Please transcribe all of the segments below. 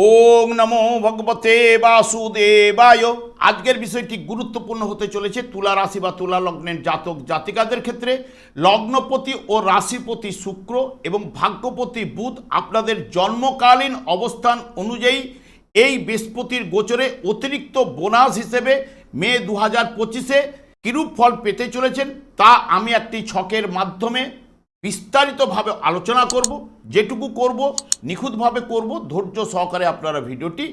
ওং নমো ভগবতে বাসুদেবায়। আজকের বিষয়টি গুরুত্বপূর্ণ হতে চলেছে তুলা রাশি বা তুলা লগ্নের জাতক জাতিকাদের ক্ষেত্রে। লগ্নপতি ও রাশিপতি শুক্র এবং ভাগ্যপতি বুধ আপনাদের জন্মকালীন অবস্থান অনুযায়ী এই বৃহস্পতির গোচরে অতিরিক্ত বোনাস হিসেবে মে দু হাজার পঁচিশে কিরূপ ফল পেতে চলেছেন তা আমি একটি ছকের মাধ্যমে বিস্তারিতভাবে আলোচনা করব, যেটুকু করব, নিখুঁতভাবে করব, ধৈর্য সহকারে আপনারা ভিডিওটি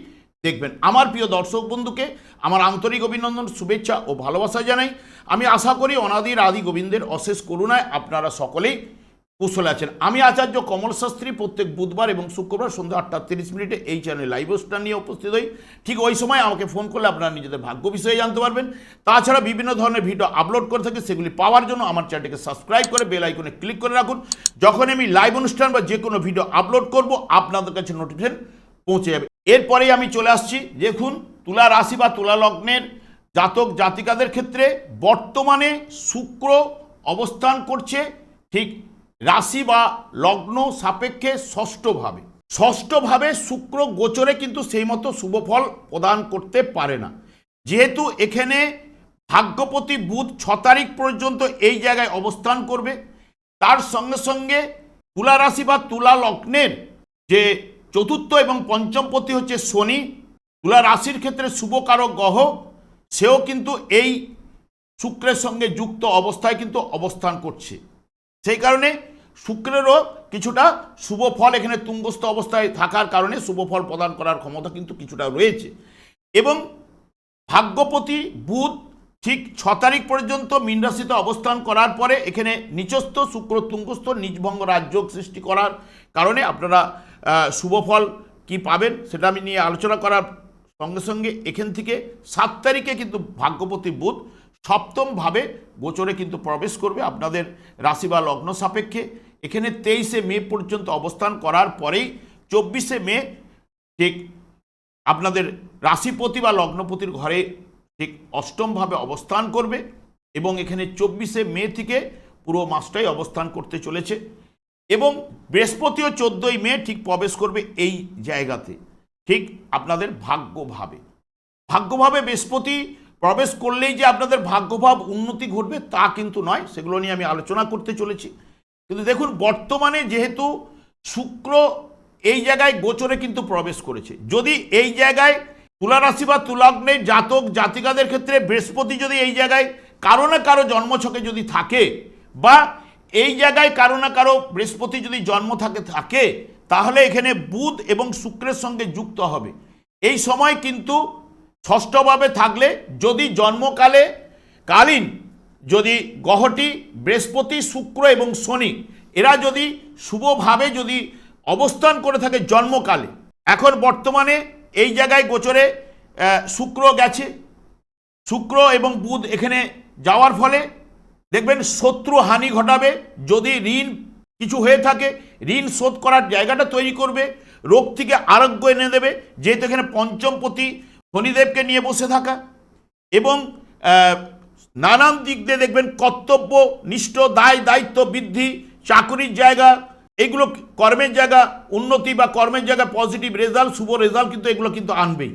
দেখবেন। আমার প্রিয় দর্শক বন্ধুকে আমার আন্তরিক অভিনন্দন, শুভেচ্ছা ও ভালোবাসা জানাই। আমি আশা করি অনাদির আদি গোবিন্দের অশেষ করুণায় আপনারা সকলেই কুশলে আছেন। আমি আচার্য কমল শাস্ত্রী প্রত্যেক বুধবার এবং শুক্রবার সন্ধ্যা আটটা তিরিশ মিনিটে এই চ্যানেলে লাইভ স্টার নিয়ে উপস্থিত হই। ঠিক ওই সময় আমাকে ফোন করলে আপনারা নিজেদের ভাগ্য বিষয়ে জানতে পারবেন। তাছাড়া বিভিন্ন ধরনের ভিডিও আপলোড করে থাকি, সেগুলি পাওয়ার জন্য আমার চ্যানেলটিকে সাবস্ক্রাইব করে বেল আইকনে ক্লিক করে রাখুন। যখন আমি লাইভ অনুষ্ঠান বা যে কোনো ভিডিও আপলোড করব, আপনাদের কাছে নোটিফিকেশন পৌঁছে যাবে। এরপরেই আমি চলে আসছি। দেখুন, তুলা রাশি বা তুলা লগ্নের জাতক জাতিকাদের ক্ষেত্রে বর্তমানে শুক্র অবস্থান করছে। ঠিক রাশি বা লগ্ন সাপেক্ষে ষষ্ঠভাবে। ষষ্ঠভাবে শুক্র গোচরে কিন্তু সেই মতো শুভ ফল প্রদান করতে পারে না। যেহেতু এখানে ভাগ্যপতি বুধ ছ তারিখ পর্যন্ত এই জায়গায় অবস্থান করবে। তার সঙ্গে সঙ্গে তুলা রাশি বা তুলা লগ্নের যে চতুর্থ এবং পঞ্চমপতি হচ্ছে শনি, তুলা রাশির ক্ষেত্রে শুভকারক গ্রহ, সেও কিন্তু এই শুক্রের সঙ্গে যুক্ত অবস্থায় কিন্তু অবস্থান করছে। সেই কারণে শুক্রেরও কিছুটা শুভ ফল এখানে তুঙ্গস্থ অবস্থায় থাকার কারণে শুভ ফল প্রদান করার ক্ষমতা কিন্তু কিছুটা রয়েছে। এবং ভাগ্যপতি বুধ ঠিক ছ তারিখ পর্যন্ত মীন রাশিতে অবস্থান করার পরে এখানে নিচস্থ শুক্র তুঙ্গস্থ নিজভঙ্গ রাজযোগ সৃষ্টি করার কারণে আপনারা শুভ ফল কি পাবেন সেটা আমি নিয়ে আলোচনা করার সঙ্গে সঙ্গে এখান থেকে সাত তারিখে কিন্তু ভাগ্যপতি বুধ সপ্তমভাবে গোচরে কিন্তু প্রবেশ করবে আপনাদের রাশি বা লগ্ন সাপেক্ষে। এখানে তেইশে মে পর্যন্ত অবস্থান করার পরেই চব্বিশে মে ঠিক আপনাদের রাশিপতি বা লগ্নপতির ঘরে ঠিক অষ্টমভাবে অবস্থান করবে এবং এখানে চব্বিশে মে থেকে পুরো মাসটাই অবস্থান করতে চলেছে এবং বৃহস্পতিও চোদ্দোই মে ঠিক প্রবেশ করবে এই জায়গাতে। ঠিক আপনাদের ভাগ্যভাবে। ভাগ্যভাবে বৃহস্পতি প্রবেশ করলেই যে আপনাদের ভাগ্যভাব উন্নতি ঘটবে তা কিন্তু নয়, সেগুলো নিয়ে আমি আলোচনা করতে চলেছি। কিন্তু দেখুন, বর্তমানে যেহেতু শুক্র এই জায়গায় গোচরে কিন্তু প্রবেশ করেছে। যদি এই জায়গায় তুলা রাশি বা তুলগ্নের জাতক জাতিকাদের ক্ষেত্রে বৃহস্পতি যদি এই জায়গায় কারও না কারও জন্মছকে যদি থাকে বা এই জায়গায় কারও না কারও বৃহস্পতি যদি জন্ম থাকে থাকে, তাহলে এখানে বুধ এবং শুক্রের সঙ্গে যুক্ত হবে। এই সময় কিন্তু ষষ্ঠভাবে থাকলে যদি জন্মকালে কালীন, যদি গ্রহটি বৃহস্পতি, শুক্র এবং শনি, এরা যদি শুভভাবে যদি অবস্থান করে থাকে জন্মকালে। এখন বর্তমানে এই জায়গায় গোচরে শুক্র গেছে। শুক্র এবং বুধ এখানে যাওয়ার ফলে দেখবেন শত্রু হানি ঘটাবে, যদি ঋণ কিছু হয়ে থাকে, ঋণ শোধ করার জায়গাটা তৈরি করবে, রোগ থেকে আরোগ্য এনে দেবে, যেহেতু এখানে পঞ্চমপতি শনিদেবকে নিয়ে বসে থাকা এবং নানান দিক দিয়ে দেখবেন কর্তব্য, নিষ্ঠ, দায়, দায়িত্ব, বৃদ্ধি, চাকরির জায়গা, এগুলো কর্মের জায়গা, উন্নতি বা কর্মের জায়গা পজিটিভ রেজাল্ট শুভ রেজাল্ট কিন্তু এগুলো কিন্তু আনবেই।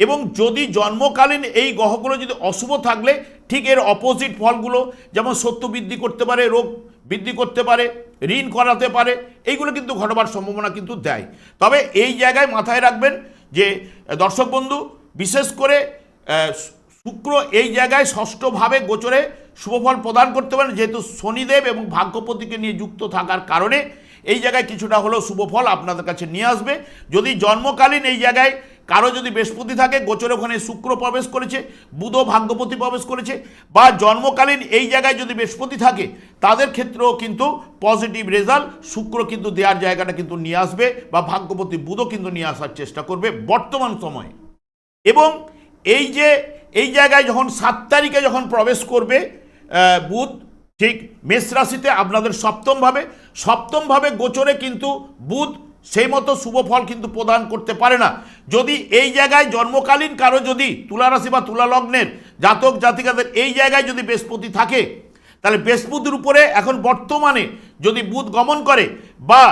এবং যদি জন্মকালীন এই গ্রহগুলো যদি অশুভ থাকলে, ঠিক এর অপোজিট ফলগুলো, যেমন সত্য বৃদ্ধি করতে পারে, রোগ বৃদ্ধি করতে পারে, ঋণ করাতে পারে এইগুলো কিন্তু ঘটবার সম্ভাবনা কিন্তু দেয়। তবে এই জায়গায় মাথায় রাখবেন যে, দর্শক বন্ধু বিশেষ করে শুক্র এই জায়গায় ষষ্ঠভাবে গোচরে শুভফল প্রদান করতে পারেন, যেহেতু শনিদেব এবং ভাগ্যপতিকে নিয়ে যুক্ত থাকার কারণে এই জায়গায় কিছুটা হলেও শুভফল আপনাদের কাছে নিয়ে আসবে। যদি জন্মকালীন এই জায়গায় কারও যদি বৃহস্পতি থাকে, গোচরে ওখানে শুক্র প্রবেশ করেছে, বুধ ভাগ্যপতি প্রবেশ করেছে, বা জন্মকালীন এই জায়গায় যদি বৃহস্পতি থাকে, তাদের ক্ষেত্রেও কিন্তু পজিটিভ রেজাল্ট, শুক্র কিন্তু দেওয়ার জায়গাটা কিন্তু নিয়ে আসবে, বা ভাগ্যপতি বুধও কিন্তু নিয়ে আসার চেষ্টা করবে বর্তমান সময়ে। এবং এই যে, এই জায়গায় যখন সাত তারিখে যখন প্রবেশ করবে বুধ, ঠিক মেষ রাশিতে আপনাদের সপ্তমভাবে সপ্তমভাবে গোচরে কিন্তু বুধ সেই মতো শুভ ফল কিন্তু প্রদান করতে পারে না। যদি এই জায়গায় জন্মকালীন কারও যদি তুলা রাশি বা তুলা লগ্নের জাতক জাতিকাদের এই জায়গায় যদি বৃহস্পতি থাকে, তাহলে বৃহস্পতির উপরে এখন বর্তমানে যদি বুধ গমন করে বা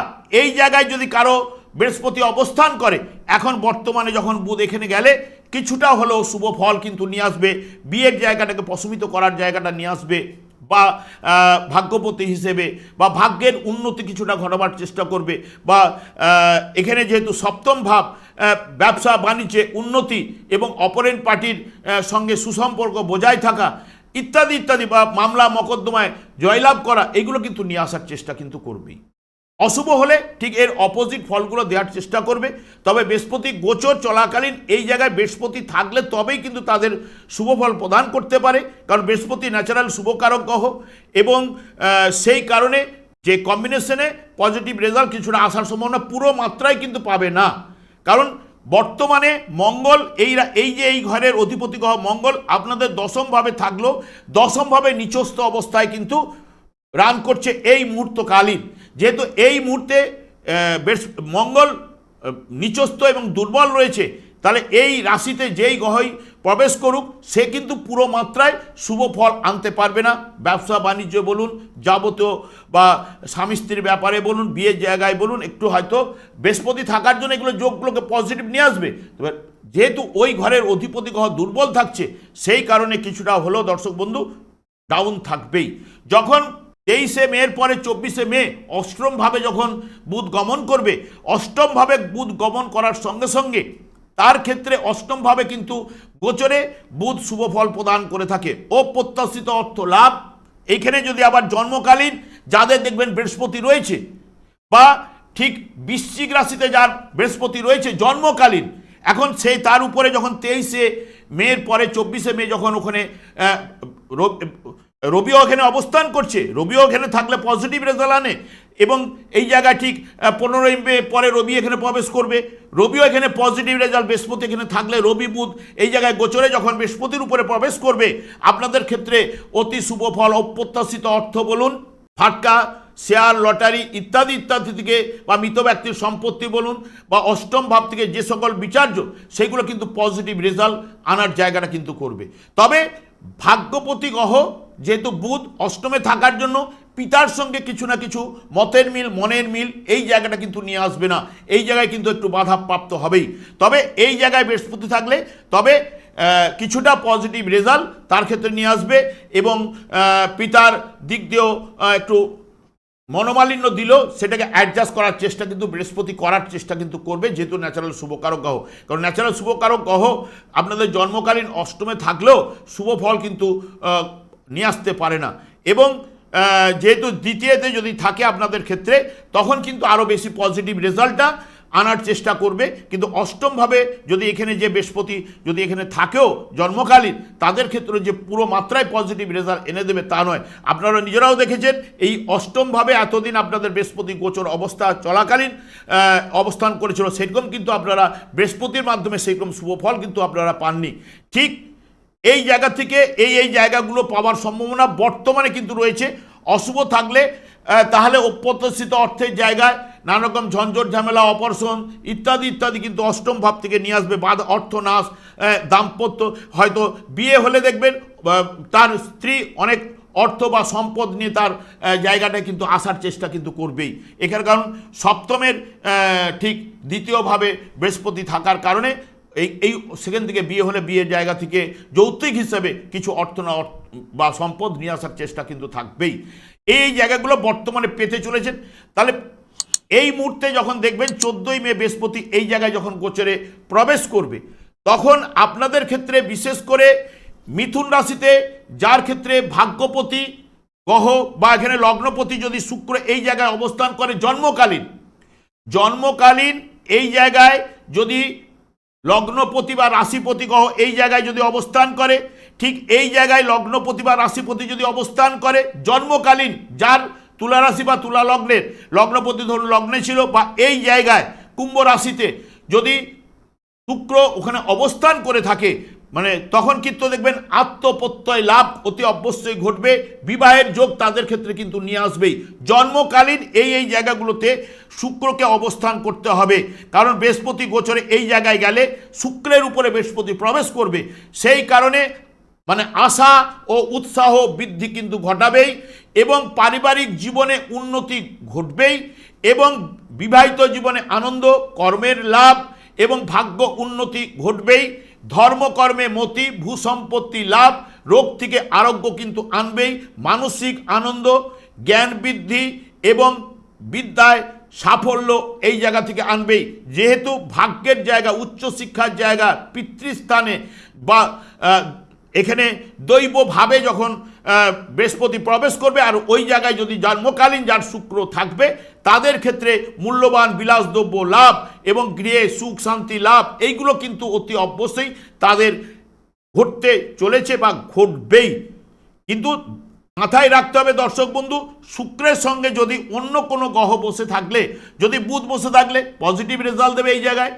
এই জায়গায় যদি কারও বৃহস্পতি অবস্থান করে, এখন বর্তমানে যখন বুধ এখানে গেলে কিছুটা হলেও শুভ ফল কিন্তু নিয়ে আসবে। বিয়ের জায়গাটাকে প্রশমিত করার জায়গাটা নিয়ে আসবে বা ভাগ্যপতি হিসেবে বা ভাগ্যের উন্নতি কিছুটা ঘটাবার চেষ্টা করবে বা এখানে যেহেতু সপ্তম ভাব ব্যবসা, বাণিজ্যে উন্নতি এবং অপরেন্ট পার্টির সঙ্গে সুসম্পর্ক বজায় থাকা ইত্যাদি ইত্যাদি বা মামলা, মকদ্দমায় জয়লাভ করা, এগুলো কিন্তু নিয়ে আসার চেষ্টা কিন্তু করবেই। অশুভ হলে ঠিক এর অপোজিট ফলগুলো দেওয়ার চেষ্টা করবে। তবে বৃহস্পতি গোচর চলাকালীন এই জায়গায় বৃহস্পতি থাকলে তবেই কিন্তু তাদের শুভ ফল প্রদান করতে পারে। কারণ বৃহস্পতি ন্যাচারাল শুভকারক গ্রহ এবং সেই কারণে যে কম্বিনেশনে পজিটিভ রেজাল্ট কিছুটা আসার সম্ভাবনা পুরো মাত্রায় কিন্তু পাবে না। কারণ বর্তমানে মঙ্গল এই এই যে এই ঘরের অধিপতি গ্রহ মঙ্গল আপনাদের দশমভাবে থাকলেও দশমভাবে নিচস্থ অবস্থায় কিন্তু রান করছে এই মুহূর্তকালীন। যেহেতু এই মুহূর্তে বৃহস্প- মঙ্গল নিচস্থ এবং দুর্বল রয়েছে, তাহলে এই রাশিতে যেই গ্রহই প্রবেশ করুক, সে কিন্তু পুরো মাত্রায় শুভ ফল আনতে পারবে না। ব্যবসা, বাণিজ্য বলুন, যাবতীয় বা স্বামী স্ত্রীর ব্যাপারে বলুন, বিয়ের জায়গায় বলুন, একটু হয়তো বৃহস্পতি থাকার জন্য এগুলো যোগগুলোকে পজিটিভ নিয়ে আসবে। তবে যেহেতু ওই ঘরের অধিপতি গ্রহ দুর্বল থাকছে, সেই কারণে কিছুটা হলেও দর্শক বন্ধু ডাউন থাকবেই। যখন তেইশে মের পরে চব্বিশে মে অষ্টমভাবে যখন বুধ গমন করবে, অষ্টমভাবে বুধ গমন করার সঙ্গে সঙ্গে তার ক্ষেত্রে অষ্টমভাবে কিন্তু গোচরে বুধ শুভ ফল প্রদান করে থাকে। অপ্রত্যাশিত অর্থ লাভ। এইখানে যদি আবার জন্মকালীন যাদের দেখবেন বৃহস্পতি রয়েছে বা ঠিক বৃশ্চিক রাশিতে যার বৃহস্পতি রয়েছে জন্মকালীন, এখন সেই তার উপরে যখন তেইশে মেয়ের পরে চব্বিশে মে যখন ওখানে রবিও এখানে অবস্থান করছে। রবিও এখানে থাকলে পজিটিভ রেজাল্ট আনে এবং এই জায়গায় ঠিক পনেরোই মে পরে রবি এখানে প্রবেশ করবে। রবিও এখানে পজিটিভ রেজাল্ট বৃহস্পতি এখানে থাকলে রবি বুধ এই জায়গায় গোচরে যখন বৃহস্পতির উপরে প্রবেশ করবে, আপনাদের ক্ষেত্রে অতি শুভ ফল, অপ্রত্যাশিত অর্থ বলুন, ফাটকা শেয়ার লটারি ইত্যাদি ইত্যাদি থেকে বা মৃত ব্যক্তির সম্পত্তি বলুন বা অষ্টম ভাব থেকে যে সকল বিচার্য, সেগুলো কিন্তু পজিটিভ রেজাল্ট আনার জায়গাটা কিন্তু করবে। তবে ভাগ্যপতি গ্রহ, যেহেতু বুধ অষ্টমে থাকার জন্য পিতার সঙ্গে কিছু না কিছু মতের মিল, মনের মিল, এই জায়গাটা কিন্তু নিয়ে আসবে না। এই জায়গায় কিন্তু একটু বাধাপ্রাপ্ত হবেই। তবে এই জায়গায় বৃহস্পতি থাকলে, তবে কিছুটা পজিটিভ রেজাল্ট তার ক্ষেত্রে নিয়ে আসবে এবং পিতার দিক দিয়েও একটু মনোমালিন্য দিল সেটাকে অ্যাডজাস্ট করার চেষ্টা কিন্তু বৃহস্পতি করার চেষ্টা কিন্তু করবে, যেহেতু ন্যাচারাল শুভকারক গ্রহ। কারণ ন্যাচারাল শুভকারক গ্রহ আপনাদের জন্মকালীন অষ্টমে থাকলেও শুভ ফল কিন্তু নিয়ে আসতে পারে না। এবং যেহেতু দ্বিতীয়তে যদি থাকে আপনাদের ক্ষেত্রে, তখন কিন্তু আরও বেশি পজিটিভ রেজাল্টটা আনার চেষ্টা করবে, কিন্তু অষ্টমভাবে যদি এখানে যে বৃহস্পতি, যদি এখানে থাকেও জন্মকালীন, তাদের ক্ষেত্রে যে পুরো মাত্রায় পজিটিভ রেজাল্ট এনে দেবে তা নয়। আপনারা নিজেরাও দেখেছেন, এই অষ্টমভাবে এতদিন আপনাদের বৃহস্পতি গোচর অবস্থা চলাকালীন অবস্থান করেছিল, সেরকম কিন্তু আপনারা বৃহস্পতির মাধ্যমে সেরকম শুভ ফল কিন্তু আপনারা পাননি। ঠিক এই জায়গা থেকে, এই এই জায়গাগুলো পাওয়ার সম্ভাবনা বর্তমানে কিন্তু রয়েছে। অশুভ থাকলে তাহলে অপ্রত্যাশিত অর্থের জায়গায় নানা রকম ঝঞ্ঝট, ঝামেলা অপারেশন ইত্যাদি ইত্যাদি কিন্তু অষ্টম ভাব থেকে নিয়ে আসবে। বাদ অর্থনাশ দাম্পত্য, হয়তো বিয়ে হলে দেখবেন তার স্ত্রী অনেক অর্থ বা সম্পদ নিয়ে তার জায়গাটা কিন্তু আসার চেষ্টা কিন্তু করবেই। এখানে কারণ সপ্তমের ঠিক দ্বিতীয়ভাবে বৃহস্পতি থাকার কারণে এই এই সেখান থেকে বিয়ে হলে বিয়ের জায়গা থেকে যৌক্তিক হিসেবে কিছু অর্থ না বা সম্পদ নিয়ে আসার চেষ্টা কিন্তু থাকবেই। এই জায়গাগুলো বর্তমানে পেতে চলেছেন। তাহলে এই মুহূর্তে যখন দেখবেন চোদ্দই মে বৃহস্পতি এই জায়গায় যখন গোচরে প্রবেশ করবে, তখন আপনাদের ক্ষেত্রে বিশেষ করে মিথুন রাশিতে, যার ক্ষেত্রে ভাগ্যপতি গ্রহ বা এখানে লগ্নপতি যদি শুক্র এই জায়গায় অবস্থান করে জন্মকালীন জন্মকালীন এই জায়গায় যদি লগ্নপতি বা রাশিপতি গ্রহ এই জায়গায় যদি অবস্থান করে, ঠিক এই জায়গায় লগ্নপতি বা রাশিপতি যদি অবস্থান করে জন্মকালীন, যার তুলা রাশি বা তুলা লগ্নের লগ্নপতি ধরুন লগ্নে ছিল বা এই জায়গায় কুম্ভ রাশিতে যদি শুক্র ওখানে অবস্থান করে থাকে মানে তখন কিন্তু দেখবেন আত্মপ্রত্যয় লাভ অতি অবশ্যই ঘটবে। বিবাহের যোগ তাদের ক্ষেত্রে কিন্তু নিয়ে আসবেই। জন্মকালীন এই এই জায়গাগুলোতে শুক্রকে অবস্থান করতে হবে। কারণ বৃহস্পতি গোচরে এই জায়গায় গেলে শুক্রের উপরে বৃহস্পতি প্রবেশ করবে। সেই কারণে মানে আশা ও উৎসাহ বৃদ্ধি কিন্তু ঘটাবেই। এবং পারিবারিক জীবনে উন্নতি ঘটবেই এবং বিবাহিত জীবনে আনন্দ, কর্মের লাভ এবং ভাগ্য উন্নতি ঘটবেই। ধর্মকর্মে মতি, ভূসম্পত্তি লাভ, রোগ থেকে আরোগ্য কিন্তু আনবেই। মানসিক আনন্দ, জ্ঞান বৃদ্ধি এবং বিদ্যায় সাফল্য এই জায়গা থেকে আনবেই। যেহেতু ভাগ্যের জায়গা, উচ্চশিক্ষার জায়গা, পিতৃস্থানে বা এখানে দৈবভাবে যখন বৃহস্পতি প্রবেশ করবে আর ওই জায়গায় যদি জন্মকালীন যার শুক্র থাকবে, তাদের ক্ষেত্রে মূল্যবান বিলাসদ্রব্য লাভ এবং গৃহে সুখ শান্তি লাভ, এইগুলো কিন্তু অতি অবশ্যই তাদের ঘটতে চলেছে বা ঘটবেই। কিন্তু মাথায় রাখতে হবে দর্শক বন্ধু, শুক্রের সঙ্গে যদি অন্য কোনো গ্রহ বসে থাকলে, যদি বুধ বসে থাকলে পজিটিভ রেজাল্ট দেবে এই জায়গায়।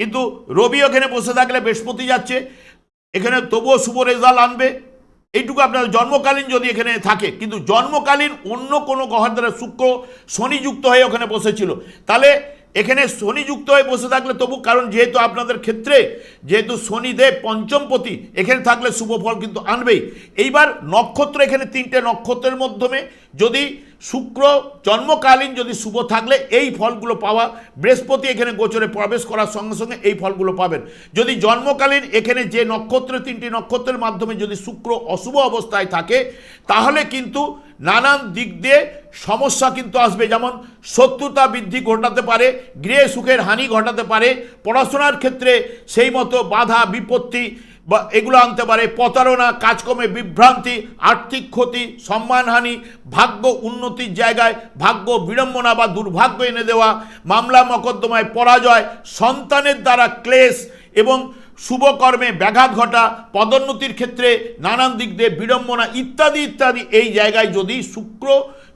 কিন্তু রবি ওখানে বসে থাকলে বৃহস্পতি যাচ্ছে, এখানে তবুও শুভ রেজাল্ট আনবে। এইটুকু আপনার জন্মকালীন যদি এখানে থাকে, কিন্তু জন্মকালীন অন্য কোনো গ্রহের দ্বারা শুক্র শনিযুক্ত হয়ে ওখানে বসেছিল। তাহলে এখানে শনি যুক্ত হয়ে বসে থাকলে তবু কারণ যেহেতু আপনাদের ক্ষেত্রে, যেহেতু শনিদেব পঞ্চমপতি এখানে থাকলে শুভ ফল কিন্তু আনবেই। এইবার নক্ষত্র এখানে তিনটে নক্ষত্রের মাধ্যমে যদি শুক্র জন্মকালীন যদি শুভ থাকলে এই ফলগুলো পাওয়া, বৃহস্পতি এখানে গোচরে প্রবেশ করার সঙ্গে সঙ্গে এই ফলগুলো পাবেন। যদি জন্মকালীন এখানে যে নক্ষত্র, তিনটি নক্ষত্রের মাধ্যমে যদি শুক্র অশুভ অবস্থায় থাকে, তাহলে কিন্তু নানান দিক দিয়ে সমস্যা কিন্তু আসবে। যেমন শত্রুতা বৃদ্ধি ঘটাতে পারে, গৃহে সুখের হানি ঘটাতে পারে, পড়াশোনার ক্ষেত্রে সেই মতো বাধা, বিপত্তি বা এগুলো আনতে পারে। প্রতারণা, কাজকর্মে বিভ্রান্তি, আর্থিক ক্ষতি সম্মানহানি ভাগ্য উন্নতির জায়গায় ভাগ্য বিড়ম্বনা বা দুর্ভাগ্য এনে দেওয়া, মামলা, মকদ্দমায় পরাজয়, সন্তানের দ্বারা ক্লেশ এবং শুভকর্মে ব্যাঘাত ঘটা, পদোন্নতির ক্ষেত্রে নানান দিক দিয়ে বিড়ম্বনা ইত্যাদি ইত্যাদি, এই জায়গায় যদি শুক্র,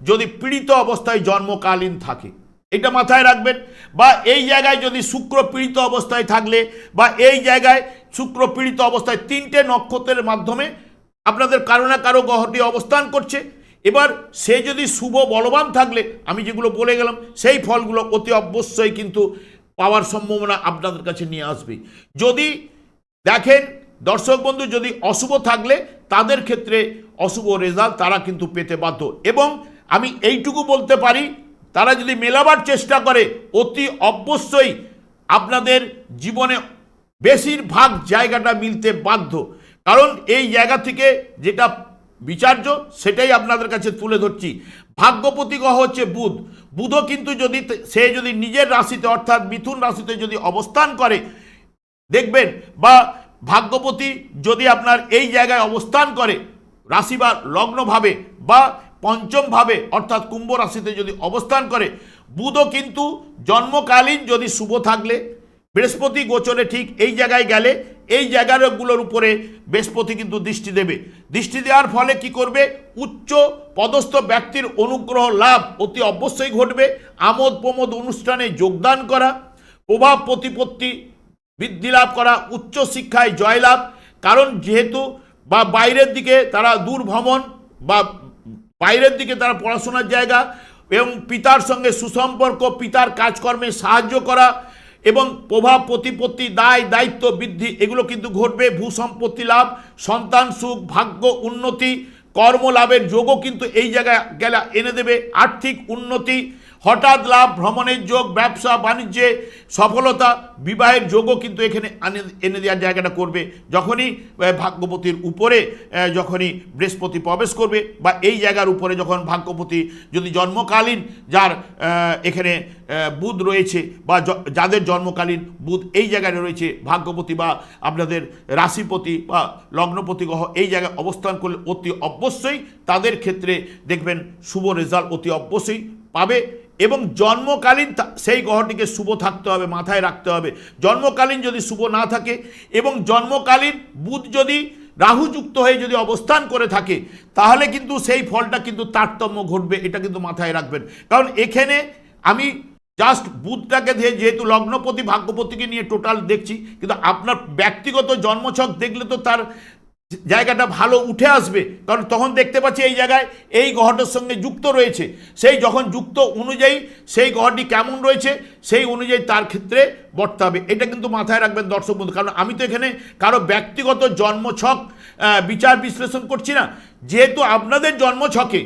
যদি পীড়িত অবস্থায় জন্মকালীন থাকে, এটা মাথায় রাখবেন। বা এই জায়গায় যদি শুক্র পীড়িত অবস্থায় থাকলে, বা এই জায়গায় শুক্র পীড়িত অবস্থায় তিনটে নক্ষত্রের মাধ্যমে আপনাদের কারও না কারও গ্রহটি অবস্থান করছে। এবার সে যদি শুভ বলবান থাকলে, আমি যেগুলো বলে গেলাম, সেই ফলগুলো অতি অবশ্যই কিন্তু পাওয়ার সম্ভাবনা আপনাদের কাছে নিয়ে আসবে। যদি দেখেন, দর্শক বন্ধু, যদি অশুভ থাকলে তাদের ক্ষেত্রে অশুভ রেজাল্ট তারা কিন্তু পেতে বাধ্য। এবং আমি এইটুকু বলতে পারি, তারা যদি মেলাবার চেষ্টা করে, অতি অবশ্যই আপনাদের জীবনে বেশিরভাগ জায়গাটা মিলতে বাধ্য। কারণ এই জায়গা থেকে যেটা বিচার্য, সেটাই আপনাদের কাছে তুলে ধরছি। ভাগ্যপতি গ্রহ হচ্ছে বুধ। বুধও কিন্তু যদি সে যদি নিজের রাশিতে, অর্থাৎ মিথুন রাশিতে যদি অবস্থান করে দেখবেন বা ভাগ্যপতি যদি আপনার এই জায়গায় অবস্থান করে রাশি বা লগ্নভাবে বা পঞ্চমভাবে, অর্থাৎ কুম্ভ রাশিতে যদি অবস্থান করে, বুধও কিন্তু জন্মকালীন যদি শুভ থাকলে, বৃহস্পতি গোচরে ঠিক এই জায়গায় গেলে, এই জায়গাগুলোর উপরে বৃহস্পতি কিন্তু দৃষ্টি দেবে। দৃষ্টি দেওয়ার ফলে কি করবে? উচ্চ পদস্থ ব্যক্তির অনুগ্রহ লাভ অতি অবশ্যই ঘটবে। আমোদ প্রমোদ অনুষ্ঠানে যোগদান করা প্রভাব প্রতিপত্তি বৃদ্ধি লাভ করা, উচ্চ শিক্ষায় জয়লাভ কারণ যেহেতু বা বাইরের দিকে তারা দূর ভ্রমণ বা বাইরের দিকে তারা পড়াশোনার জায়গা এবং পিতার সঙ্গে সুসম্পর্ক, পিতার কাজকর্মে সাহায্য করা এবং প্রভাব, প্রতিপত্তি, দায়, দায়িত্ব, বৃদ্ধি, এগুলো কিন্তু ঘটবে। ভূসম্পত্তি লাভ, সন্তান সুখ, ভাগ্য উন্নতি কর্মলাভের যোগও কিন্তু এই জায়গায় গেলে এনে দেবে। আর্থিক উন্নতি হঠাৎ লাভ, ভ্রমণের যোগ, ব্যবসা, বাণিজ্যে সফলতা, বিবাহের যোগও কিন্তু এখানে এনে দেওয়ার জায়গাটা করবে। যখনই ভাগ্যপতির উপরে যখনই বৃহস্পতি প্রবেশ করবে বা এই জায়গার উপরে যখন ভাগ্যপতি যদি জন্মকালীন যার এখানে বুধ রয়েছে বা যাদের জন্মকালীন বুধ এই জায়গায় রয়েছে, ভাগ্যপতি বা আপনাদের রাশিপতি বা লগ্নপতি গ্রহ এই জায়গায় অবস্থান করলে অতি অবশ্যই তাদের ক্ষেত্রে দেখবেন শুভ রেজাল্ট অতি অবশ্যই পাবে। এবং জন্মকালীন সেই গ্রহটিকে শুভ থাকতে হবে, মাথায় রাখতে হবে। জন্মকালীন যদি শুভ না থাকে এবং জন্মকালীন বুধ যদি রাহুযুক্ত হয়ে যদি অবস্থান করে থাকে, তাহলে কিন্তু সেই ফলটা কিন্তু তারতম্য ঘটবে, এটা কিন্তু মাথায় রাখবেন। কারণ এখানে আমি জাস্ট বুধটাকে যেহেতু লগ্নপতি, ভাগ্যপতিকে নিয়ে টোটাল দেখছি, কিন্তু আপনার ব্যক্তিগত জন্মছক দেখলে তো তার জায়গাটা ভালো উঠে আসবে, কারণ তখন দেখতে পাচ্ছি এই জায়গায় এই গ্রহটার সঙ্গে যুক্ত রয়েছে। সেই যখন যুক্ত অনুযায়ী সেই গ্রহটি কেমন রয়েছে, সেই অনুযায়ী তার ক্ষেত্রে বর্তাবে এটা কিন্তু মাথায় রাখবেন দর্শক বন্ধু, কারণ আমি তো এখানে কারও ব্যক্তিগত জন্মছক বিচার বিশ্লেষণ করছি না। যেহেতু আপনাদের জন্মছকে,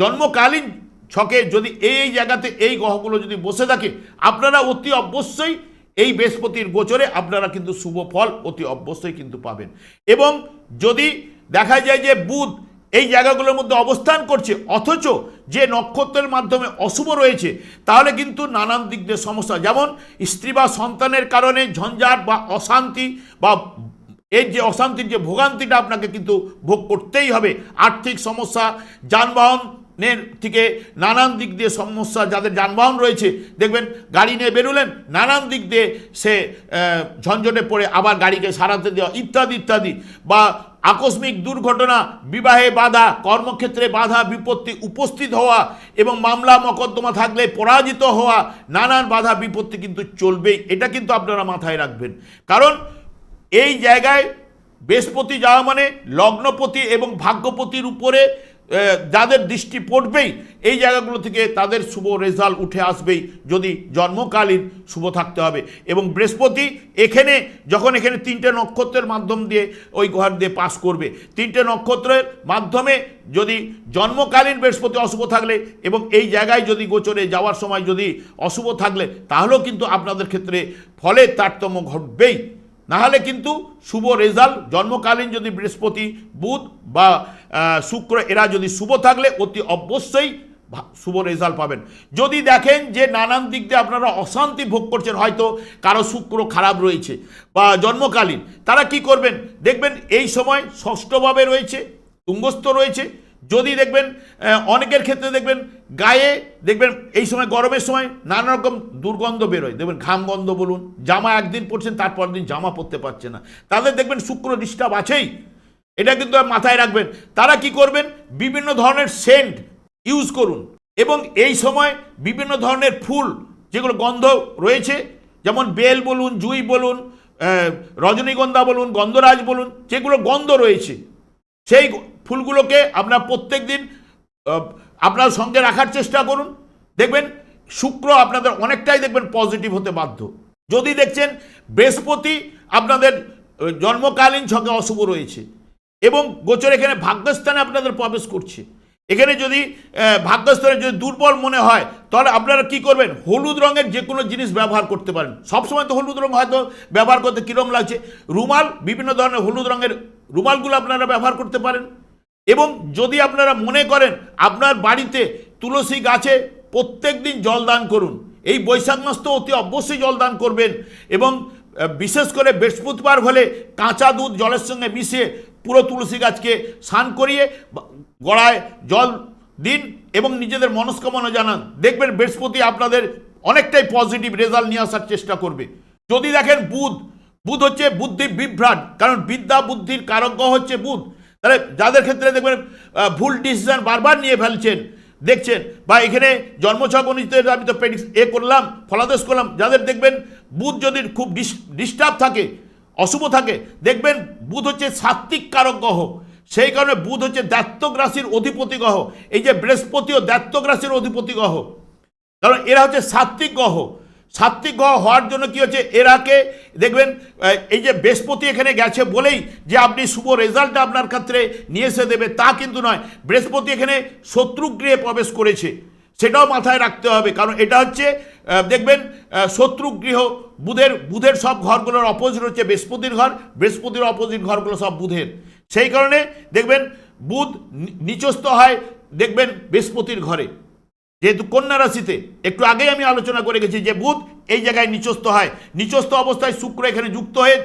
জন্মকালীন ছকে যদি এই জায়গাতে এই গ্রহগুলো যদি বসে থাকে, আপনারা অতি অবশ্যই এই বৃহস্পতির গোচরে আপনারা কিন্তু শুভ ফল অতি অবশ্যই কিন্তু পাবেন। এবং যদি দেখা যায় যে বুধ এই জায়গাগুলোর মধ্যে অবস্থান করছে, অথচ যে নক্ষত্রের মাধ্যমে অশুভ রয়েছে, তাহলে কিন্তু নানান দিক দিয়ে সমস্যা। যেমন স্ত্রী বা সন্তানের কারণে ঝঞ্ঝাট বা অশান্তি বা এর যে অশান্তির যে ভোগান্তিটা আপনাকে কিন্তু ভোগ করতেই হবে। আর্থিক সমস্যা যানবাহনের থেকে নানান দিক দিয়ে সমস্যা, যাদের যানবাহন রয়েছে, দেখবেন গাড়ি নিয়ে বেরোলেন, নানান দিক দিয়ে সে ঝঞ্ঝটে পড়ে, আবার গাড়িকে সারাতে দেওয়া, ইত্যাদি ইত্যাদি। বা আকস্মিক দুর্ঘটনা, বিবাহে বাধা, কর্মক্ষেত্রে বাধা, বিপত্তি উপস্থিত হওয়া এবং মামলা, মকদ্দমা থাকলে পরাজিত হওয়া, নানান বাধা, বিপত্তি কিন্তু চলবেই। এটা কিন্তু আপনারা মাথায় রাখবেন। কারণ এই জায়গায় বৃহস্পতি যাওয়া মানে লগ্নপতি এবং ভাগ্যপতির উপরে যাদের দৃষ্টি পড়বেই, এই জায়গাগুলো থেকে তাদের শুভ রেজাল্ট উঠে আসবেই, যদি জন্মকালীন শুভ থাকতে হবে। এবং বৃহস্পতি এখানে, যখন এখানে তিনটে নক্ষত্রের মাধ্যম দিয়ে ওই ঘর দিয়ে পাস করবে, তিনটে নক্ষত্রের মাধ্যমে যদি জন্মকালীন বৃহস্পতি অশুভ থাকলে এবং এই জায়গায় যদি গোচরে যাওয়ার সময় যদি অশুভ থাকলে, তাহলেও কিন্তু আপনাদের ক্ষেত্রে ফলে তারতম্য ঘটবেই। নাহলে কিন্তু শুভ রেজাল্ট জন্মকালীন যদি বৃহস্পতি, বুধ বা শুক্র, এরা যদি শুভ থাকলে অতি অবশ্যই শুভ রেজাল্ট পাবেন। যদি দেখেন যে নানান দিক দিয়ে আপনারা অশান্তি ভোগ করছেন, হয়তো কারও শুক্র খারাপ রয়েছে বা জন্মকালীন, তারা কি করবেন? দেখবেন এই সময় ষষ্ঠভাবে রয়েছে, তুঙ্গস্থ রয়েছে যদি দেখবেন অনেকের ক্ষেত্রে দেখবেন, গায়ে দেখবেন এই সময়, গরমের সময় নানা রকম দুর্গন্ধ বেরোয়। দেখবেন ঘাম গন্ধ বলুন, জামা একদিন পরছেন তারপর দিন জামা পরতে পারছে না। তাদের দেখবেন শুক্র ডিস্টার্ব আছেই এটা কিন্তু মাথায় রাখবেন। তারা কি করবেন? বিভিন্ন ধরনের সেন্ট ইউজ করুন। এবং এই সময় বিভিন্ন ধরনের ফুল, যেগুলো গন্ধ রয়েছে, যেমন বেল বলুন, জুই বলুন রজনীগন্ধা বলুন, গন্ধরাজ বলুন, যেগুলো গন্ধ রয়েছে। সেই ফুলগুলোকে আপনার প্রত্যেক দিন আপনার সঙ্গে রাখার চেষ্টা করুন। দেখবেন শুক্র আপনাদের অনেকটাই দেখবেন পজিটিভ হতে বাধ্য। যদি দেখছেন বৃহস্পতি আপনাদের জন্মকালীন সঙ্গে অশুভ রয়েছে এবং গোচর এখানে ভাগ্যস্থানে আপনাদের প্রবেশ করছে। এখানে যদি ভাগ্যস্থানে যদি দুর্বল মনে হয়, তাহলে আপনারা কি করবেন? হলুদ রঙের যে কোনো জিনিস ব্যবহার করতে পারেন। সবসময় তো হলুদ রঙ হয়তো ব্যবহার করতে কীরকম লাগছে? রুমাল, বিভিন্ন ধরনের হলুদ রঙের রুমালগুলো আপনারা ব্যবহার করতে পারেন। এবং যদি আপনারা মনে করেন আপনার বাড়িতে তুলসী গাছে প্রত্যেক দিন জল দান করুন, এই বৈশাখ মাস তো অতি অবশ্যই জল দান করবেন এবং বিশেষ করে বৃহস্পতিবার হলে কাঁচা দুধ জলের সঙ্গে মিশিয়ে পুরো তুলসী গাছকে স্নান করিয়ে গড়ায় জল দিন এবং নিজেদের মনস্কামনা জানান। দেখবেন বৃহস্পতি আপনাদের অনেকটাই পজিটিভ রেজাল্ট নিয়ে আসার চেষ্টা করবে। যদি দেখেন বুধ বুধ হচ্ছে বুদ্ধি বিভ্রাট, কারণ বিদ্যা বুদ্ধির গ্রহ হচ্ছে বুধ। তাহলে যাদের ক্ষেত্রে দেখবেন ভুল ডিসিশন বারবার নিয়ে ফেলছেন, দেখছেন, বা এখানে জন্মছক অনুযায়ী আমি তো প্রেডিক্ট এ করলাম ফলাদেশ করলাম, যাদের দেখবেন বুধ যদি খুব ডিস্টার্ব থাকে, অশুভ থাকে, দেখবেন বুধ হচ্ছে সাত্ত্বিক কারক গ্রহ, সেই কারণে বুধ হচ্ছে দ্বাত্তক রাশির অধিপতি গ্রহ, এই যে বৃহস্পতিও দ্বাত্তক রাশির অধিপতি গ্রহ। কারণ এরা হচ্ছে সাত্ত্বিক গ্রহ সাত্ত্বিক গ্রহ হওয়ার জন্য কি হচ্ছে? এরাকে দেখবেন এই যে বৃহস্পতি এখানে গেছে বলেই যে আপনি শুভ রেজাল্ট আপনার ক্ষেত্রে নিয়ে এসে দেবে তা কিন্তু নয়। বৃহস্পতি এখানে শত্রু গৃহে প্রবেশ করেছে। সেটাও মাথায় রাখতে হবে। কারণ এটা হচ্ছে দেখবেন আহ, শত্রু গৃহ বুধের বুধের সব ঘরগুলোর অপোজিট হচ্ছে বৃহস্পতির ঘর বৃহস্পতির অপোজিট ঘরগুলো সব বুধের। সেই কারণে দেখবেন বুধ নিচস্থ হয় দেখবেন বৃহস্পতির ঘরে। যেহেতু কন্যা রাশিতে, একটু আগেই আমি আলোচনা করে গেছি যে বুধ এই জায়গায় নিচস্থ হয়। নিচস্থ অবস্থায় শুক্র এখানে যুক্ত হয়ে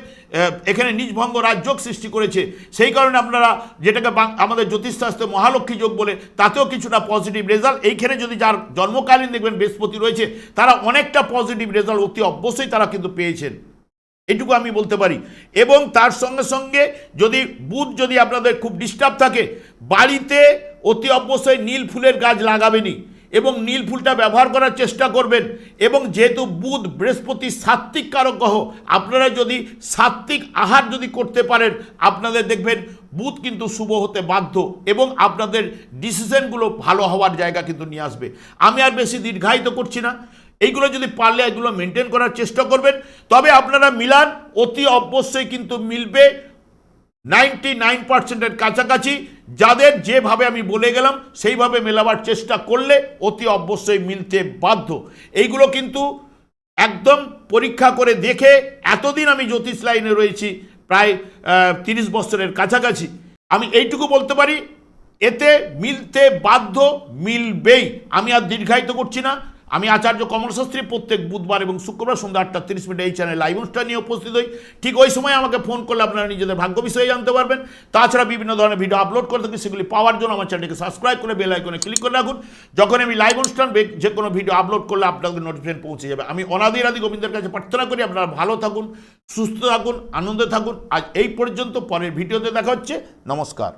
এখানে নিজভঙ্গ রাজযোগ সৃষ্টি করেছে। সেই কারণে আপনারা যেটাকে আমাদের জ্যোতিষশাস্ত্রে মহালক্ষ্মী যোগ বলে, তাতেও কিছুটা পজিটিভ রেজাল্ট এইখানে যদি যার জন্মকালীন দেখবেন বৃহস্পতি রয়েছে, তারা অনেকটা পজিটিভ রেজাল্ট অতি অবশ্যই তারা কিন্তু পেয়েছেন। এটুকু আমি বলতে পারি। এবং তার সঙ্গে সঙ্গে যদি বুধ যদি আপনাদের খুব ডিস্টার্ব থাকে, বাড়িতে অতি অবশ্যই নীল ফুলের গাছ লাগাবেনই। এবং নীল ফুলটা ব্যবহার করার চেষ্টা করবেন। এবং যেহেতু বুধ, বৃহস্পতি সাত্ত্বিক কারক গ্রহ, আপনারা যদি সাত্ত্বিক আহার যদি করতে পারেন, আপনাদের দেখবেন বুধ কিন্তু শুভ হতে বাধ্য এবং আপনাদের ডিসিশনগুলো ভালো হওয়ার জায়গা কিন্তু নিয়ে আসবে। আমি আর বেশি দীর্ঘায়িত করছি না। এইগুলো যদি পারলে এগুলো মেনটেন করার চেষ্টা করবেন। তবে আপনারা মিলান, অতি অবশ্যই কিন্তু মিলবে। নাইনটি নাইন পার্সেন্টের কাছাকাছি। যাদের যেভাবে আমি বলে গেলাম, সেইভাবে মেলাবার চেষ্টা করলে অতি অবশ্যই মিলতে বাধ্য। এইগুলো কিন্তু একদম পরীক্ষা করে দেখে এতদিন আমি জ্যোতিষ লাইনে রয়েছি, প্রায় তিরিশ বছরের কাছাকাছি। আমি এইটুকু বলতে পারি, এতে মিলতে বাধ্য মিলবেই। আমি আর দীর্ঘায়িত করছি না। আমি আচার্য কমল শাস্ত্রী প্রত্যেক বুধবার এবং শুক্রবার সন্ধ্যা আটটা তিরিশ মিনিটে এই চ্যানেল লাইভ অনুষ্ঠান নিয়ে উপস্থিত হই। ঠিক ওই সময় আমাকে ফোন করলে আপনারা নিজেদের ভাগ্য বিষয়ে জানতে পারবেন। তাছাড়া বিভিন্ন ধরনের ভিডিও আপলোড করে থাকি, সেগুলি পাওয়ার জন্য আমার চ্যানেলকে সাবস্ক্রাইব করে বেল আইকনে ক্লিক করে রাখুন। যখন আমি লাইভ অনুষ্ঠান, যে কোনো ভিডিও আপলোড করলে আপনাদের নোটিফিকেশন পৌঁছে যাবে। আমি অনাদির আদি গোবিন্দের কাছে প্রার্থনা করি, আপনারা ভালো থাকুন, সুস্থ থাকুন, আনন্দে থাকুন। আজ এই পর্যন্ত পরের ভিডিওতে দেখা হচ্ছে। নমস্কার।